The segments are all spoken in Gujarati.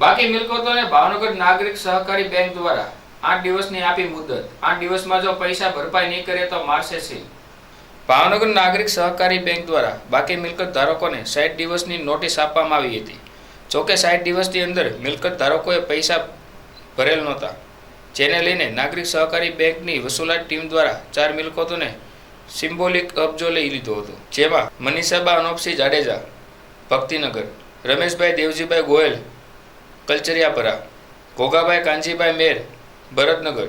બાકી મિલકતોને ભાવનગર નાગરિક સહકારી બેંક દ્વારા આઠ દિવસની આપી મુદત. આઠ દિવસમાં જો પૈસા ભરપાઈ નહીં કરે તો મારશે સીલ. ભાવનગર નાગરિક સહકારી બેંક દ્વારા બાકી મિલકત ધારકોને સાઠ દિવસની નોટિસ આપવામાં આવી હતી. જોકે સાઠ દિવસની અંદર મિલકત ધારકોએ પૈસા ભરેલ નહોતા. જેને લઈને નાગરિક સહકારી બેંકની વસૂલાત ટીમ દ્વારા ચાર મિલકતોને સિમ્બોલિક કબજો લઈ લીધો હતો. જેમાં મનીષાબા અનોપસિંહ જાડેજા, ભક્તિનગર, રમેશભાઈ દેવજીભાઈ ગોયલ કલચરિયાપરા, ઘોઘાભાઈ કાંજીભાઈ મેર, ભરતનગર,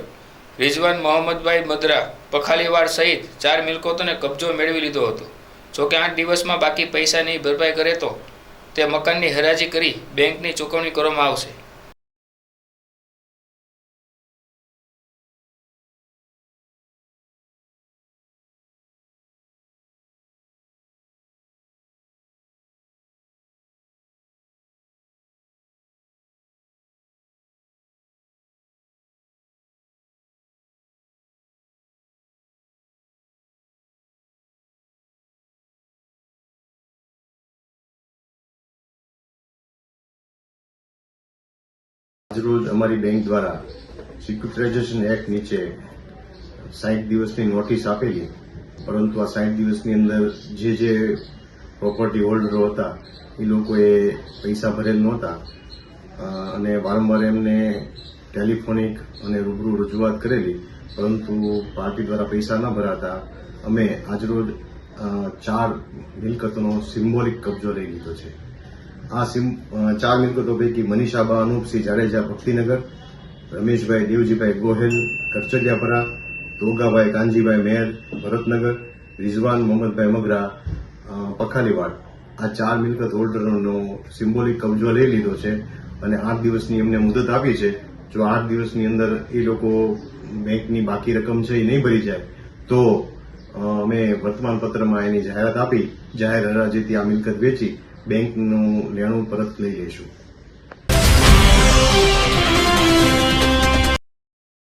રિઝવાન મોહમ્મદભાઈ મદરા, પખાલીવાડ સહિત ચાર મિલકતોને કબજો મેળવી લીધો હતો. જોકે આઠ દિવસમાં બાકી પૈસાની ભરપાઈ કરે તો તે મકાનની હરાજી કરી બેંકની ચૂકવણી કરવામાં આવશે. આજરોજ અમારી બેંક દ્વારા સિક્યુરિટાઇઝેશન એક્ટ નીચે સાઠ દિવસની નોટિસ આપેલી. પરંતુ આ સાઠ દિવસની અંદર જે જે પ્રોપર્ટી હોલ્ડરો હતા, એ લોકોએ પૈસા ભરેલ નહોતા. અને વારંવાર એમને ટેલિફોનિક અને રૂબરૂ રજૂઆત કરેલી. પરંતુ પાર્ટી દ્વારા પૈસા ન ભરાતા અમે આજરોજ ચાર મિલકતોનો સિમ્બોલિક કબજો લઈ લીધો છે. આ સિમ ચાર મિલકતો પૈકી મનીષાબા અનુપસિંહ જાડેજા, ભક્તિનગર, રમેશભાઈ, દેવજીભાઈ ગોહેલ, કરચડિયાપરા રોગાભાઈ કાનજીભાઈ મેર, ભરતનગર, રિઝવાન મોહમ્મદભાઈ મગરા પખાલીવાડ. આ ચાર મિલકત હોલ્ડરોનો સિમ્બોલિક કબજો લઈ લીધો છે અને આઠ દિવસની એમને મુદત આપી છે. જો આઠ દિવસની અંદર એ લોકો બેંકની બાકી રકમ છે એ નહીં ભરી જાય, તો અમે વર્તમાનપત્રમાં એની જાહેરાત આપી, જાહેર હરાજીથી આ મિલકત વેચી બેંકનું લેણું પરત લઈ લઈશું.